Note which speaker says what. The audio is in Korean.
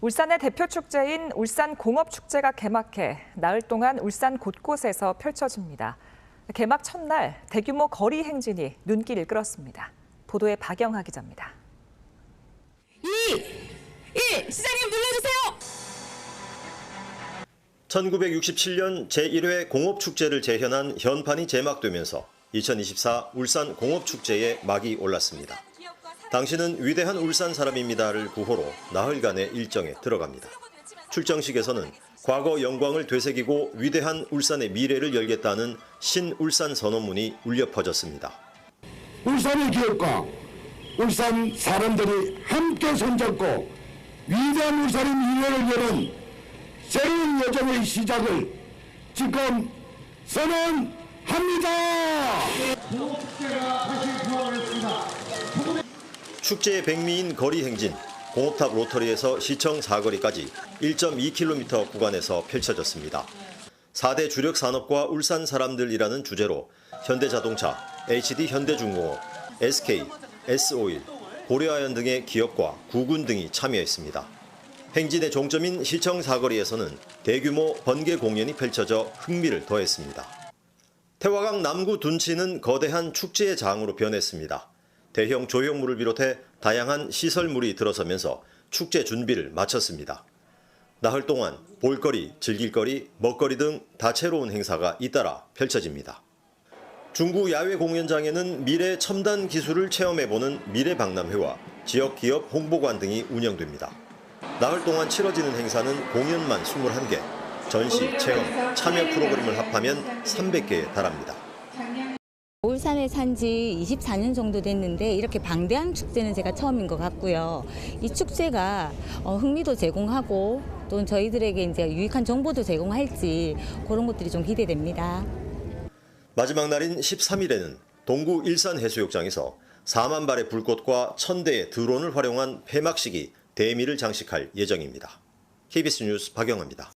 Speaker 1: 울산의 대표 축제인 울산 공업축제가 개막해 나흘 동안 울산 곳곳에서 펼쳐집니다. 개막 첫날 대규모 거리 행진이 눈길을 끌었습니다. 보도에 박영하 기자입니다.
Speaker 2: 2, 1, 시장님 눌러주세요.
Speaker 3: 1967년 제1회 공업축제를 재현한 현판이 제막되면서 2024 울산 공업축제에 막이 올랐습니다. 당신은 위대한 울산 사람입니다를 구호로 나흘간의 일정에 들어갑니다. 출정식에서는 과거 영광을 되새기고 위대한 울산의 미래를 열겠다는 신울산 선언문이 울려 퍼졌습니다.
Speaker 4: 울산의 기업과 울산 사람들이 함께 손잡고 위대한 울산의 미래를 여는 새로운 여정의 시작을 지금 선언합니다.
Speaker 3: 축제의 백미인 거리 행진, 공업탑 로터리에서 시청 사거리까지 1.2km 구간에서 펼쳐졌습니다. 4대 주력 산업과 울산 사람들이라는 주제로 현대자동차, HD 현대중공업, SK, S-오일, 고려아연 등의 기업과 구군 등이 참여했습니다. 행진의 종점인 시청 사거리에서는 대규모 번개 공연이 펼쳐져 흥미를 더했습니다. 태화강 남구 둔치는 거대한 축제의 장으로 변했습니다. 대형 조형물을 비롯해 다양한 시설물이 들어서면서 축제 준비를 마쳤습니다. 나흘 동안 볼거리, 즐길거리, 먹거리 등 다채로운 행사가 잇따라 펼쳐집니다. 중구 야외 공연장에는 미래 첨단 기술을 체험해보는 미래박람회와 지역 기업 홍보관 등이 운영됩니다. 나흘 동안 치러지는 행사는 공연만 21개, 전시, 체험, 참여 프로그램을 합하면 300개에 달합니다.
Speaker 5: 울산에 산 지 24년 정도 됐는데 이렇게 방대한 축제는 제가 처음인 것 같고요. 이 축제가 어, 흥미도 제공하고 또 저희들에게 이제 유익한 정보도 제공할지 그런 것들이 좀 기대됩니다.
Speaker 3: 마지막 날인 13일에는 동구 일산 해수욕장에서 4만 발의 불꽃과 1000대의 드론을 활용한 폐막식이 대미를 장식할 예정입니다. KBS 뉴스 박영아입니다.